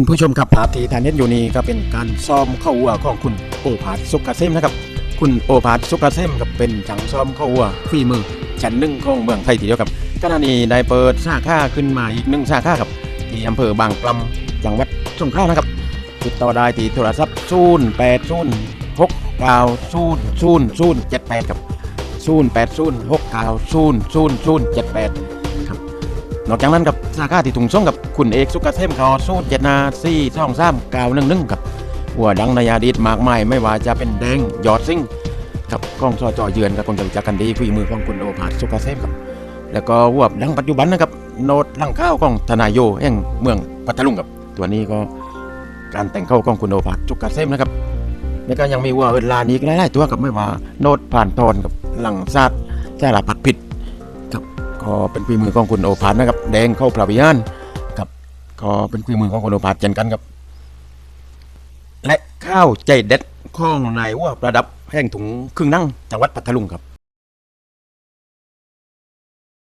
คุณผู้ชมครับภาพที่ท่านเห็นอยู่นี้ก็เป็นการซ้อมเข้าวัวของคุณโอภาสสุกเกษมนะครับ คุณโอภาสสุกเกษมกับเป็นจังซ้อมเข้าวัวฝีมือชั้นหนึ่งของเมืองไทยทีเดียวครับขณะนี้ได้เปิดสาขาขึ้นมาอีกหนึ่งสาขาครับที่อำเภอบางปลำจังหวัดสงขลานะครับ ติดต่อได้ที่โทรศัพท์0 8 0 6 9 0 0 0 7 8ครับ0 8 0 6 9 0 0 0 7 8ครับนแปดซูนหกเก้าซูนซูนซูนเจ็ดแปด นอกจากนั้นกับสาขาที่ถุงส่งกับคุณเอกสุกเกษมเขาสูตรเจ็ดนาซี่ช่องซ้ำก้าหนึ่งหนึ่งกับหัวดังในอดีตมากมายไม่ว่าจะเป็นแดงยอดซิ่งกับกล้องซอจอเยือนกับกองจะรู้จักกันดีฝีมือของคุณโอภาสสุกเกษมครับ แล้วก็หัวดังปัจจุบันนะครับโนดลังข้าวของทนายโยแห่งเมืองพัทลุงครับ ตัวนี้ก็การแต่งเข้าของคุณโอภาสสุกเกษมนะครับแล้วก็ยังมีวัวเวลานี้กหลายๆตัวกับไม่ว่าโนดผ่านทอนกับหลังซาดแจ่ลาผัดผิด ก็เป็นฝีมือของคุณโอภาสนะครับ แดงเข้าพระวิญานครับก็เป็นฝีมือของคุณโอภาสเช่นกันครับ และข้าวใจเด็ดของนายว่าประดับแห่งถุงครึ่งนั่งจังหวัดพัทลุงครับ